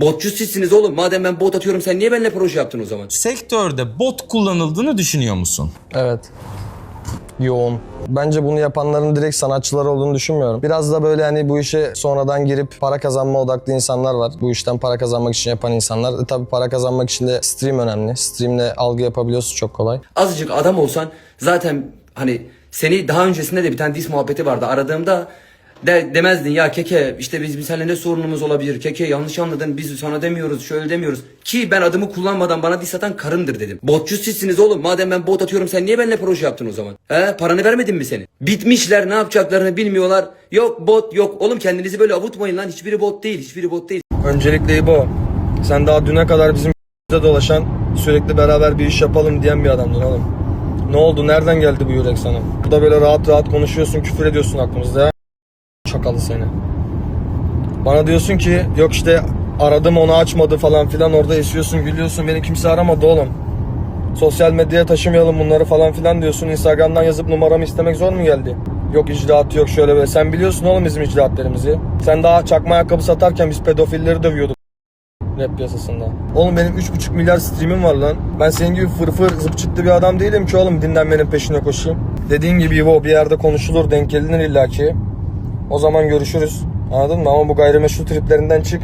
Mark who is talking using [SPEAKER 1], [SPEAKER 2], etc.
[SPEAKER 1] Botçu sizsiniz oğlum. Madem ben bot atıyorum sen niye benimle proje yaptın o zaman?
[SPEAKER 2] Sektörde bot kullanıldığını düşünüyor musun?
[SPEAKER 3] Evet. Yoğun. Bence bunu yapanların direkt sanatçılar olduğunu düşünmüyorum. Biraz da böyle hani bu işe sonradan girip para kazanma odaklı insanlar var. Bu işten para kazanmak için yapan insanlar. E tabii para kazanmak için de stream önemli. Streamle algı yapabiliyorsun çok kolay.
[SPEAKER 1] Azıcık adam olsan zaten hani seni daha öncesinde de bir tane dis muhabbeti vardı. Aradığımda de, demezdin ya keke işte biz, seninle ne sorunumuz olabilir? Keke yanlış anladın biz sana demiyoruz şöyle demiyoruz. Ki ben adımı kullanmadan bana dis atan karındır dedim. Botçu sizsiniz oğlum. Madem ben bot atıyorum sen niye benimle proje yaptın o zaman? He paranı vermedin mi seni? Bitmişler ne yapacaklarını bilmiyorlar. Yok bot yok. Oğlum kendinizi böyle avutmayın lan. Hiçbiri bot değil. Hiçbiri bot değil.
[SPEAKER 3] Öncelikle İbo, sen daha düne kadar bizim dolaşan, sürekli beraber bir iş yapalım diyen bir adamdın oğlum. Ne oldu? Nereden geldi bu yürek sana? Burada böyle rahat rahat konuşuyorsun, küfür ediyorsun aklımızda ya. Çakalı seni. Bana diyorsun ki yok işte aradım onu açmadı falan filan orada esiyorsun gülüyorsun beni kimse aramadı oğlum. Sosyal medyaya taşımayalım bunları falan filan diyorsun. Instagram'dan yazıp numaramı istemek zor mu geldi? Yok icraat yok şöyle böyle. Sen biliyorsun oğlum bizim icraatlerimizi. Sen daha çakma ayakkabı satarken biz pedofilleri dövüyorduk rap piyasasında. Oğlum benim 3,5 milyar streamim var lan. Ben senin gibi fırfır zıp çıktı bir adam değilim ki oğlum dinlenmenin peşine koşayım. Dediğin gibi İvo bir yerde konuşulur denk gelinir illaki. O zaman görüşürüz. Anladın mı? Ama bu gayrimeşru triplerinden çık.